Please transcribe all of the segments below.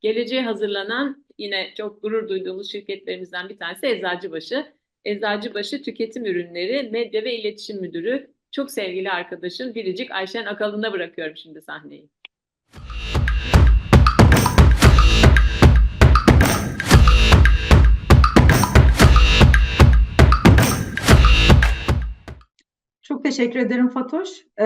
Geleceğe hazırlanan yine çok gurur duyduğumuz şirketlerimizden bir tanesi Eczacıbaşı. Eczacıbaşı Tüketim Ürünleri Medya ve İletişim Müdürü. Çok sevgili arkadaşım Biricik Ayşen Akalın'a bırakıyorum şimdi sahneyi. Çok teşekkür ederim Fatoş. Ee,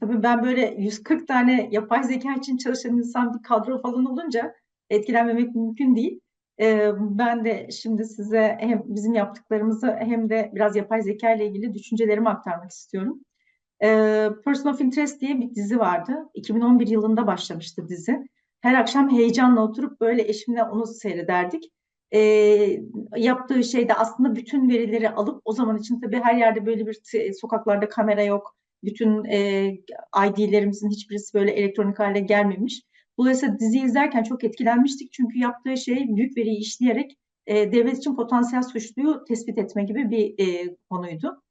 tabii ben böyle 140 tane yapay zeka için çalışan insan bir kadro falan olunca etkilenmemek mümkün değil. Ee, ben de şimdi size hem bizim yaptıklarımızı hem de biraz yapay zeka ile ilgili düşüncelerimi aktarmak istiyorum. Ee, Person of Interest diye bir dizi vardı. 2011 yılında başlamıştı dizi. Her akşam heyecanla oturup böyle eşimle onu seyrederdik e, yaptığı şeyde aslında bütün verileri alıp o zaman için tabii her yerde böyle bir sokaklarda kamera yok. Bütün e, ID'lerimizin hiçbirisi böyle elektronik hale gelmemiş. Dolayısıyla dizi izlerken çok etkilenmiştik çünkü yaptığı şey büyük veriyi işleyerek e, devlet için potansiyel suçluyu tespit etme gibi bir e, konuydu.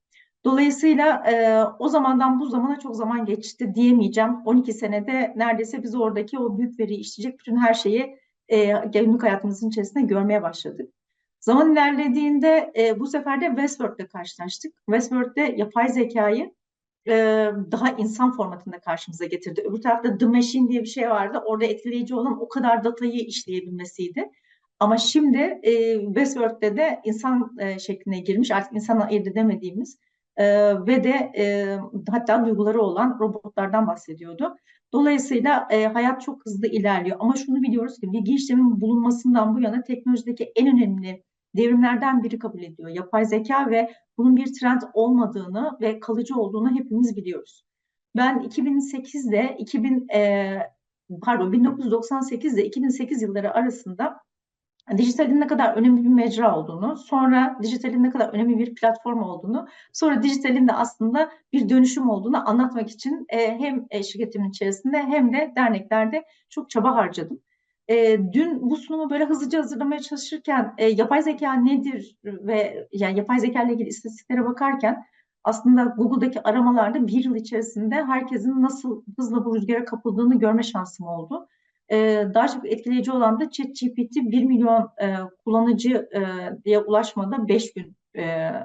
Dolayısıyla e, o zamandan bu zamana çok zaman geçti diyemeyeceğim. 12 senede neredeyse biz oradaki o büyük veriyi işleyecek bütün her şeyi e, günlük hayatımızın içerisinde görmeye başladık. Zaman ilerlediğinde e, bu sefer de Westworld'le karşılaştık. Westworld'de yapay zekayı e, daha insan formatında karşımıza getirdi. Öbür tarafta The Machine diye bir şey vardı. Orada etkileyici olan o kadar datayı işleyebilmesiydi. Ama şimdi e, Westworld'de de insan e, şekline girmiş, artık insana ayırt edemediğimiz e, ve de e, hatta duyguları olan robotlardan bahsediyordu. Dolayısıyla e, hayat çok hızlı ilerliyor. Ama şunu biliyoruz ki bilgi işlemin bulunmasından bu yana teknolojideki en önemli devrimlerden biri kabul ediyor. Yapay zeka ve bunun bir trend olmadığını ve kalıcı olduğunu hepimiz biliyoruz. Ben 2008'de 2000 e, pardon 1998 ile 2008 yılları arasında dijitalin ne kadar önemli bir mecra olduğunu, sonra dijitalin ne kadar önemli bir platform olduğunu, sonra dijitalin de aslında bir dönüşüm olduğunu anlatmak için e, hem e, şirketimin içerisinde hem de derneklerde çok çaba harcadım. E, dün bu sunumu böyle hızlıca hazırlamaya çalışırken e, yapay zeka nedir ve yani yapay zeka ile ilgili istatistiklere bakarken aslında Google'daki aramalarda bir yıl içerisinde herkesin nasıl hızla bu rüzgara kapıldığını görme şansım oldu. Ee, daha çok etkileyici olan da ChatGPT 1 milyon e, kullanıcı e, diye ulaşmada 5 gün e,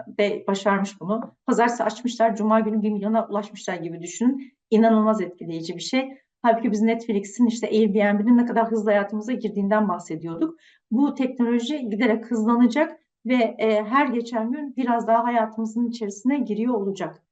de başarmış bunu. Pazartesi açmışlar, Cuma günü 1 milyona ulaşmışlar gibi düşünün. İnanılmaz etkileyici bir şey. Halbuki biz Netflix'in işte Airbnb'nin ne kadar hızlı hayatımıza girdiğinden bahsediyorduk. Bu teknoloji giderek hızlanacak ve e, her geçen gün biraz daha hayatımızın içerisine giriyor olacak.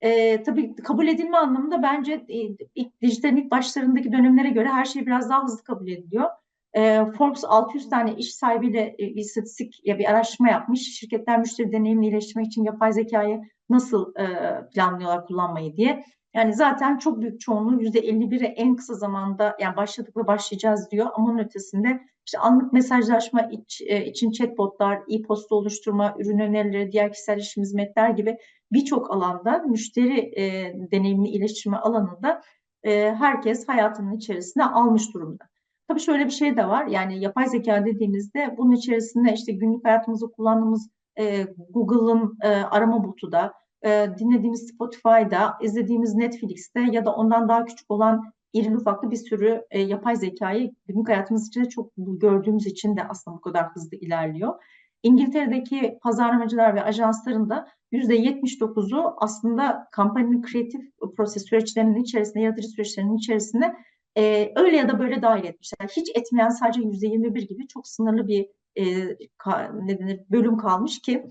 E, tabii kabul edilme anlamında bence e, ilk dijitalin ilk başlarındaki dönemlere göre her şey biraz daha hızlı kabul ediliyor. E, Forbes 600 tane iş sahibiyle e, istatistik ya bir araştırma yapmış. Şirketler müşteri deneyimini iyileştirmek için yapay zekayı nasıl e, planlıyorlar kullanmayı diye. Yani zaten çok büyük çoğunluğu %51'e en kısa zamanda yani başladık ve başlayacağız diyor. Ama onun ötesinde işte anlık mesajlaşma iç, e, için chatbotlar, e-posta oluşturma, ürün önerileri, diğer kişiselleşim hizmetler gibi birçok alanda müşteri e, deneyimini iyileştirme alanında e, herkes hayatının içerisine almış durumda. Tabii şöyle bir şey de var. Yani yapay zeka dediğimizde bunun içerisinde işte günlük hayatımızda kullandığımız e, Google'ın e, arama botu da, e, dinlediğimiz Spotify'da, izlediğimiz Netflix'te ya da ondan daha küçük olan iri ufaklı bir sürü e, yapay zekayı günlük hayatımız içinde çok gördüğümüz için de aslında bu kadar hızlı ilerliyor. İngiltere'deki pazarlamacılar ve ajansların da %79'u aslında kampanyanın kreatif proses süreçlerinin içerisinde, yaratıcı süreçlerinin içerisinde e, öyle ya da böyle dahil etmişler. Hiç etmeyen sadece %21 gibi çok sınırlı bir e, ka, ne denir, bölüm kalmış ki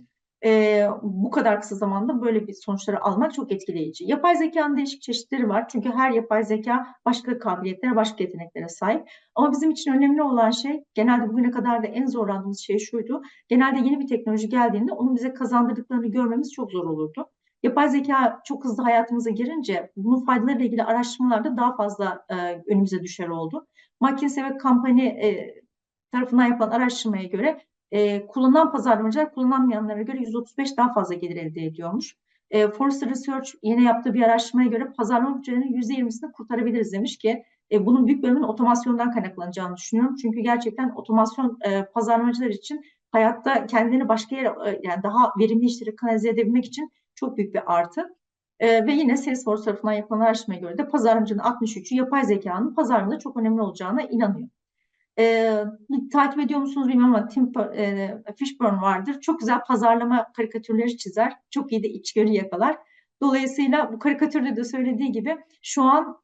e, bu kadar kısa zamanda böyle bir sonuçları almak çok etkileyici. Yapay zekanın değişik çeşitleri var. Çünkü her yapay zeka başka kabiliyetlere, başka yeteneklere sahip. Ama bizim için önemli olan şey, genelde bugüne kadar da en zorlandığımız şey şuydu. Genelde yeni bir teknoloji geldiğinde onun bize kazandırdıklarını görmemiz çok zor olurdu. Yapay zeka çok hızlı hayatımıza girince bunun faydalarıyla ilgili araştırmalarda daha fazla e, önümüze düşer oldu. McKinsey ve Company e, tarafından yapılan araştırmaya göre e, kullanılan pazarlamacılar kullanmayanlara göre 135 daha fazla gelir elde ediyormuş. E, Forrester Research yine yaptığı bir araştırmaya göre pazarlama bütçelerinin %20'sini kurtarabiliriz demiş ki e, bunun büyük bölümünün otomasyondan kaynaklanacağını düşünüyorum. Çünkü gerçekten otomasyon e, pazarlamacılar için hayatta kendini başka yere e, yani daha verimli işleri kanalize edebilmek için çok büyük bir artı. E, ve yine Salesforce tarafından yapılan araştırmaya göre de pazarlamacının 63'ü yapay zekanın pazarlamada çok önemli olacağına inanıyor. E, takip ediyor musunuz bilmiyorum ama Tim e, Fishburne vardır. Çok güzel pazarlama karikatürleri çizer. Çok iyi de içgörü yakalar. Dolayısıyla bu karikatürde de söylediği gibi şu an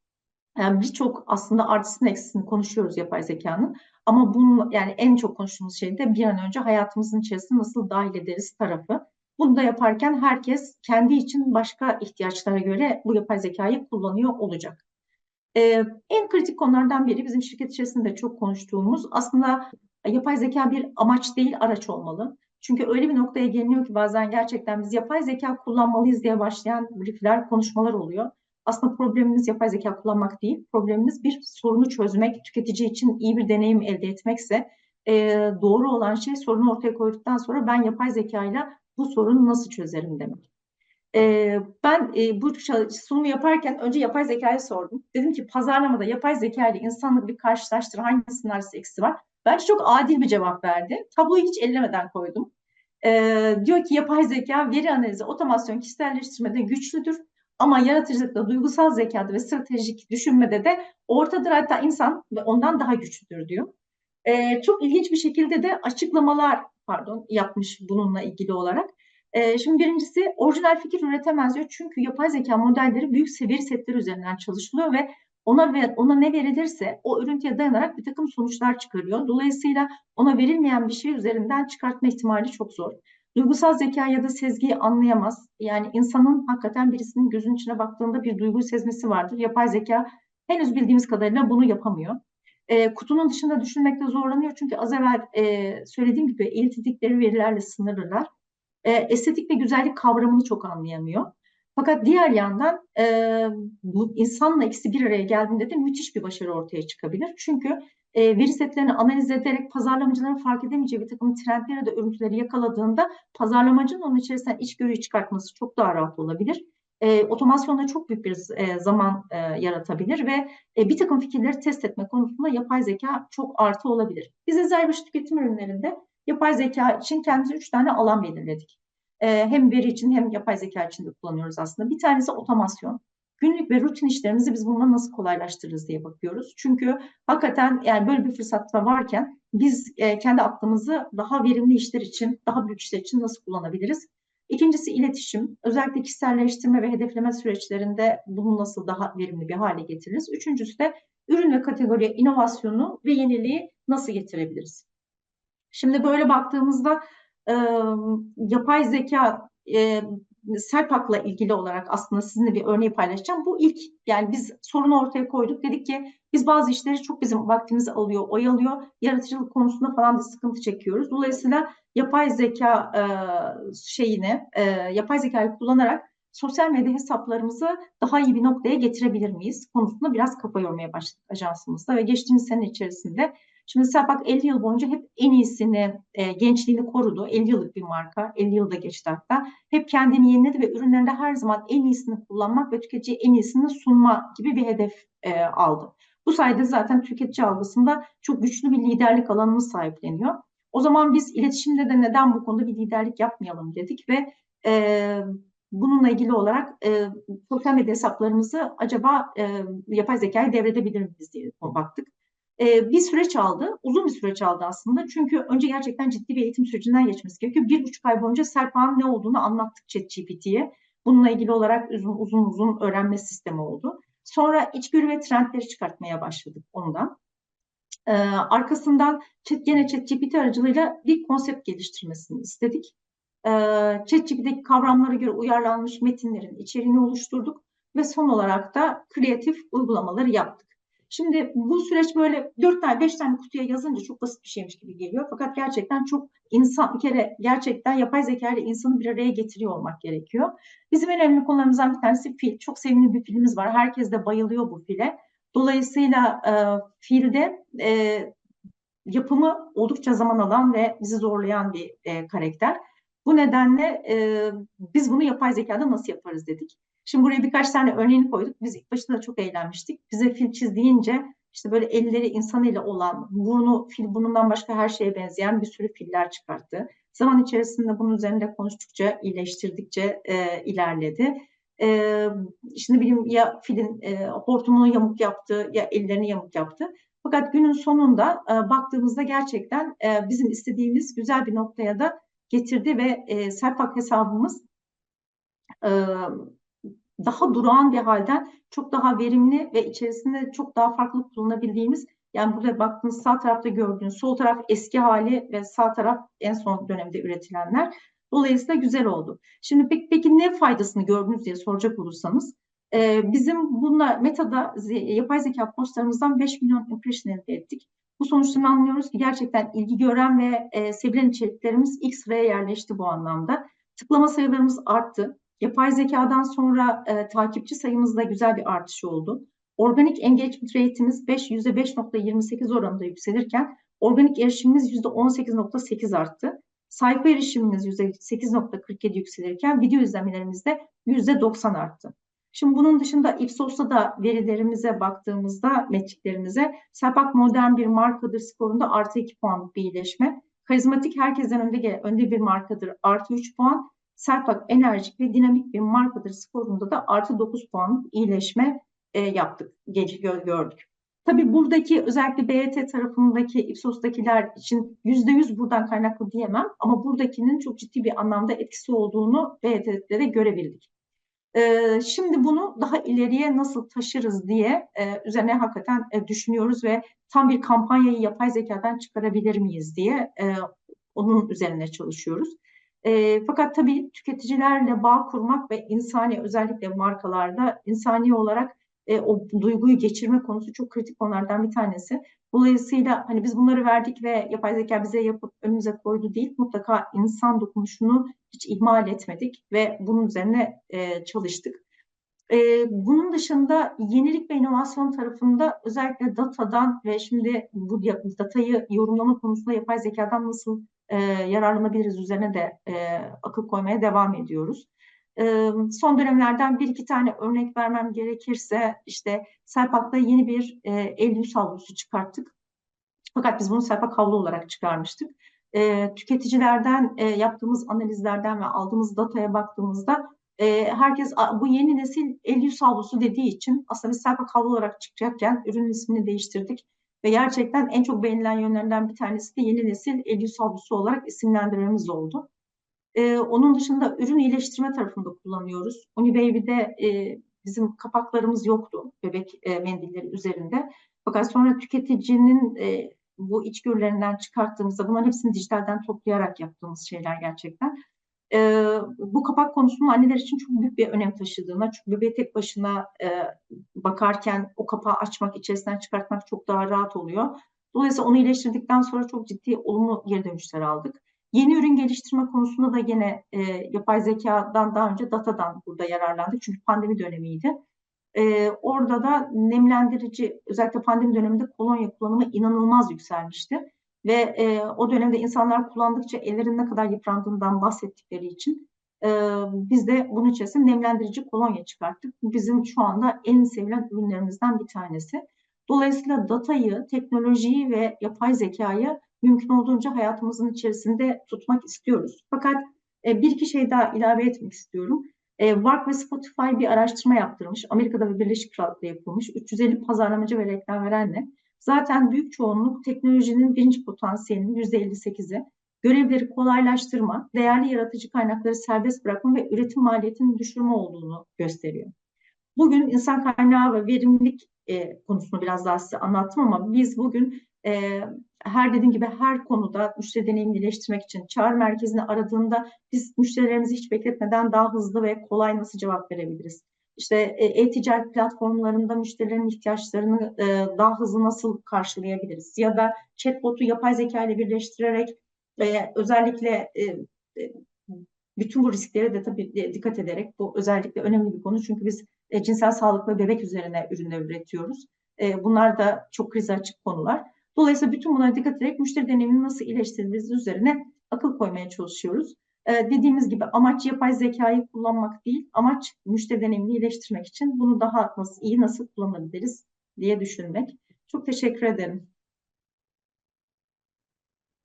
yani birçok aslında artısını eksisini konuşuyoruz yapay zekanın. Ama bunun yani en çok konuştuğumuz şey de bir an önce hayatımızın içerisine nasıl dahil ederiz tarafı. Bunu da yaparken herkes kendi için başka ihtiyaçlara göre bu yapay zekayı kullanıyor olacak. Ee, en kritik konulardan biri bizim şirket içerisinde çok konuştuğumuz aslında yapay zeka bir amaç değil araç olmalı. Çünkü öyle bir noktaya geliniyor ki bazen gerçekten biz yapay zeka kullanmalıyız diye başlayan briefler, konuşmalar oluyor. Aslında problemimiz yapay zeka kullanmak değil, problemimiz bir sorunu çözmek, tüketici için iyi bir deneyim elde etmekse e, doğru olan şey sorunu ortaya koyduktan sonra ben yapay zekayla bu sorunu nasıl çözerim demek. E, ben e, bu sunumu yaparken önce yapay zekayı sordum. Dedim ki pazarlamada yapay zeka ile insanlık bir karşılaştır hangisinin artısı eksi var. Bence çok adil bir cevap verdi. Tabloyu hiç ellemeden koydum. E, diyor ki yapay zeka veri analizi, otomasyon, kişiselleştirmede güçlüdür. Ama yaratıcılıkta, duygusal zekada ve stratejik düşünmede de ortadır hatta insan ve ondan daha güçlüdür diyor. E, çok ilginç bir şekilde de açıklamalar pardon yapmış bununla ilgili olarak. E, şimdi birincisi orijinal fikir üretemez diyor. Çünkü yapay zeka modelleri büyük seviye setleri üzerinden çalışılıyor ve ona ver, ona ne verilirse o örüntüye dayanarak bir takım sonuçlar çıkarıyor. Dolayısıyla ona verilmeyen bir şey üzerinden çıkartma ihtimali çok zor. Duygusal zeka ya da sezgiyi anlayamaz. Yani insanın hakikaten birisinin gözünün içine baktığında bir duyguyu sezmesi vardır. Yapay zeka henüz bildiğimiz kadarıyla bunu yapamıyor. E, kutunun dışında düşünmekte zorlanıyor çünkü az evvel e, söylediğim gibi eğitildikleri verilerle sınırlılar. E, estetik ve güzellik kavramını çok anlayamıyor. Fakat diğer yandan e, bu insanla ikisi bir araya geldiğinde de müthiş bir başarı ortaya çıkabilir. Çünkü e, veri setlerini analiz ederek pazarlamacıların fark edemeyeceği bir takım trendleri de örüntüleri yakaladığında pazarlamacının onun içerisinden içgörüyü çıkartması çok daha rahat olabilir. E, otomasyonda çok büyük bir e, zaman e, yaratabilir ve e, bir takım fikirleri test etme konusunda yapay zeka çok artı olabilir. Biz Ezerbaşı tüketim ürünlerinde yapay zeka için kendimize üç tane alan belirledik. E, hem veri için hem yapay zeka için de kullanıyoruz aslında. Bir tanesi otomasyon günlük ve rutin işlerimizi biz bununla nasıl kolaylaştırırız diye bakıyoruz. Çünkü hakikaten yani böyle bir fırsat da varken biz e, kendi aklımızı daha verimli işler için, daha büyük işler için nasıl kullanabiliriz? İkincisi iletişim. Özellikle kişiselleştirme ve hedefleme süreçlerinde bunu nasıl daha verimli bir hale getiririz? Üçüncüsü de ürün ve kategoriye inovasyonu ve yeniliği nasıl getirebiliriz? Şimdi böyle baktığımızda e, yapay zeka e, Serpak'la ilgili olarak aslında sizinle bir örneği paylaşacağım. Bu ilk yani biz sorunu ortaya koyduk. Dedik ki biz bazı işleri çok bizim vaktimizi alıyor, oyalıyor. Yaratıcılık konusunda falan da sıkıntı çekiyoruz. Dolayısıyla yapay zeka e, şeyini, e, yapay zekayı kullanarak sosyal medya hesaplarımızı daha iyi bir noktaya getirebilir miyiz konusunda biraz kafa yormaya başladık ajansımızda ve geçtiğimiz sene içerisinde Şimdi Serpak 50 yıl boyunca hep en iyisini, e, gençliğini korudu. 50 yıllık bir marka, 50 yılda geçti hatta. Hep kendini yeniledi ve ürünlerinde her zaman en iyisini kullanmak ve tüketiciye en iyisini sunma gibi bir hedef e, aldı. Bu sayede zaten tüketici algısında çok güçlü bir liderlik alanımız sahipleniyor. O zaman biz iletişimde de neden bu konuda bir liderlik yapmayalım dedik ve e, bununla ilgili olarak e, sosyal medya hesaplarımızı acaba e, yapay zekayı devredebilir miyiz diye baktık bir süreç aldı. Uzun bir süreç aldı aslında. Çünkü önce gerçekten ciddi bir eğitim sürecinden geçmesi gerekiyor. Bir buçuk ay boyunca Serpak'ın ne olduğunu anlattık ChatGPT'ye. Bununla ilgili olarak uzun uzun uzun öğrenme sistemi oldu. Sonra içgörü ve trendleri çıkartmaya başladık ondan. Ee, arkasından chat, gene ChatGPT aracılığıyla bir konsept geliştirmesini istedik. Ee, ChatGPT'deki kavramlara göre uyarlanmış metinlerin içeriğini oluşturduk ve son olarak da kreatif uygulamaları yaptık. Şimdi bu süreç böyle dört tane beş tane kutuya yazınca çok basit bir şeymiş gibi geliyor. Fakat gerçekten çok insan bir kere gerçekten yapay zeka ile insanı bir araya getiriyor olmak gerekiyor. Bizim en önemli konularımızdan bir tanesi fil. Çok sevimli bir filimiz var. Herkes de bayılıyor bu file. Dolayısıyla e, filde e, yapımı oldukça zaman alan ve bizi zorlayan bir e, karakter. Bu nedenle e, biz bunu yapay zekada nasıl yaparız dedik. Şimdi buraya birkaç tane örneğini koyduk. Biz ilk başında çok eğlenmiştik. Bize fil çiz deyince işte böyle elleri insan ile olan, burnu fil burnundan başka her şeye benzeyen bir sürü filler çıkarttı. Zaman içerisinde bunun üzerinde konuştukça, iyileştirdikçe e, ilerledi. E, şimdi bileyim ya filin e, hortumunu yamuk yaptı ya ellerini yamuk yaptı. Fakat günün sonunda e, baktığımızda gerçekten e, bizim istediğimiz güzel bir noktaya da getirdi ve e, Serpak hesabımız e, daha durağan bir halden çok daha verimli ve içerisinde çok daha farklı kullanabildiğimiz yani burada baktığınız sağ tarafta gördüğünüz sol taraf eski hali ve sağ taraf en son dönemde üretilenler. Dolayısıyla güzel oldu. Şimdi peki, peki ne faydasını gördünüz diye soracak olursanız e, bizim bununla Meta'da yapay zeka postlarımızdan 5 milyon impression elde ettik. Bu sonuçtan anlıyoruz ki gerçekten ilgi gören ve e, sevilen içeriklerimiz ilk sıraya yerleşti bu anlamda. Tıklama sayılarımız arttı. Yapay zekadan sonra e, takipçi sayımızda güzel bir artış oldu. Organik engagement rate'imiz 5, %5.28 oranında yükselirken organik erişimimiz %18.8 arttı. Sayfa erişimimiz %8.47 yükselirken video izlemelerimiz de %90 arttı. Şimdi bunun dışında Ipsos'ta da verilerimize baktığımızda, metriklerimize Serpak modern bir markadır skorunda artı 2 puanlık bir iyileşme. Karizmatik herkesten önde, önde bir markadır artı 3 puan. Serpak enerjik ve dinamik bir markadır skorunda da artı 9 puanlık iyileşme e, yaptık, gece gö- gördük. Tabii buradaki özellikle BYT tarafındaki Ipsos'takiler için yüzde yüz buradan kaynaklı diyemem ama buradakinin çok ciddi bir anlamda etkisi olduğunu BYT'de de görebildik. Ee, şimdi bunu daha ileriye nasıl taşırız diye e, üzerine hakikaten e, düşünüyoruz ve tam bir kampanyayı yapay zekadan çıkarabilir miyiz diye e, onun üzerine çalışıyoruz. E, fakat tabii tüketicilerle bağ kurmak ve insani özellikle markalarda insani olarak e, o duyguyu geçirme konusu çok kritik konulardan bir tanesi. Dolayısıyla hani biz bunları verdik ve yapay zeka bize yapıp önümüze koydu değil, mutlaka insan dokunuşunu hiç ihmal etmedik ve bunun üzerine e, çalıştık. E, bunun dışında yenilik ve inovasyon tarafında özellikle datadan ve şimdi bu datayı yorumlama konusunda yapay zekadan nasıl e, yararlanabiliriz üzerine de e, akıl koymaya devam ediyoruz. E, son dönemlerden bir iki tane örnek vermem gerekirse işte Serpak'ta yeni bir e, yüz havlusu çıkarttık. Fakat biz bunu Serpak havlu olarak çıkarmıştık. E, tüketicilerden e, yaptığımız analizlerden ve aldığımız dataya baktığımızda e, herkes "A, bu yeni nesil yüz havlusu dediği için aslında biz Serpak havlu olarak çıkacakken ürünün ismini değiştirdik. Ve gerçekten en çok beğenilen yönlerinden bir tanesi de yeni nesil el yüz havlusu olarak isimlendirmemiz oldu. Ee, onun dışında ürün iyileştirme tarafında kullanıyoruz. Unibaby'de e, bizim kapaklarımız yoktu bebek e, mendilleri üzerinde. Fakat sonra tüketicinin e, bu içgörülerinden çıkarttığımızda bunların hepsini dijitalden toplayarak yaptığımız şeyler gerçekten. E, bu kapak konusunun anneler için çok büyük bir önem taşıdığına, çünkü bebeği tek başına e, bakarken o kapağı açmak, içerisinden çıkartmak çok daha rahat oluyor. Dolayısıyla onu iyileştirdikten sonra çok ciddi olumlu geri dönüşler aldık. Yeni ürün geliştirme konusunda da gene e, yapay zekadan daha önce datadan burada yararlandık. Çünkü pandemi dönemiydi. E, orada da nemlendirici özellikle pandemi döneminde kolonya kullanımı inanılmaz yükselmişti. Ve e, o dönemde insanlar kullandıkça ellerin ne kadar yıprandığından bahsettikleri için e, biz de bunun içerisinde nemlendirici kolonya çıkarttık. Bizim şu anda en sevilen ürünlerimizden bir tanesi. Dolayısıyla datayı, teknolojiyi ve yapay zekayı mümkün olduğunca hayatımızın içerisinde tutmak istiyoruz. Fakat e, bir iki şey daha ilave etmek istiyorum. E, Warp ve Spotify bir araştırma yaptırmış. Amerika'da ve Birleşik Krallık'ta yapılmış. 350 pazarlamacı ve reklam verenle. Zaten büyük çoğunluk teknolojinin birinci potansiyelinin %58'i görevleri kolaylaştırma, değerli yaratıcı kaynakları serbest bırakma ve üretim maliyetinin düşürme olduğunu gösteriyor. Bugün insan kaynağı ve verimlilik e, konusunu biraz daha size anlattım ama biz bugün e, her dediğim gibi her konuda müşteri deneyimini iyileştirmek için çağrı merkezini aradığında biz müşterilerimizi hiç bekletmeden daha hızlı ve kolay nasıl cevap verebiliriz? İşte e, e-ticaret platformlarında müşterilerin ihtiyaçlarını e, daha hızlı nasıl karşılayabiliriz? Ya da chatbot'u yapay zeka ile birleştirerek e, özellikle e, e, bütün bu risklere de tabii de dikkat ederek bu özellikle önemli bir konu çünkü biz e, cinsel sağlık ve bebek üzerine ürünler üretiyoruz. E, bunlar da çok krize açık konular. Dolayısıyla bütün bunlara dikkat ederek müşteri deneyimini nasıl iyileştiririz üzerine akıl koymaya çalışıyoruz. E, dediğimiz gibi amaç yapay zekayı kullanmak değil, amaç müşteri deneyimini iyileştirmek için bunu daha nasıl iyi nasıl kullanabiliriz diye düşünmek. Çok teşekkür ederim.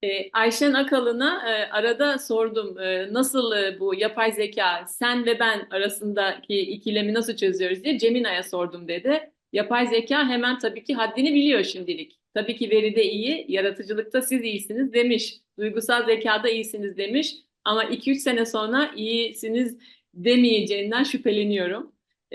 E, Ayşen Akalın'a e, arada sordum e, nasıl e, bu yapay zeka sen ve ben arasındaki ikilemi nasıl çözüyoruz diye Cemina'ya sordum dedi. Yapay zeka hemen tabii ki haddini biliyor şimdilik. Tabii ki veride iyi, yaratıcılıkta siz iyisiniz demiş. Duygusal zekada iyisiniz demiş. Ama 2-3 sene sonra iyisiniz demeyeceğinden şüpheleniyorum.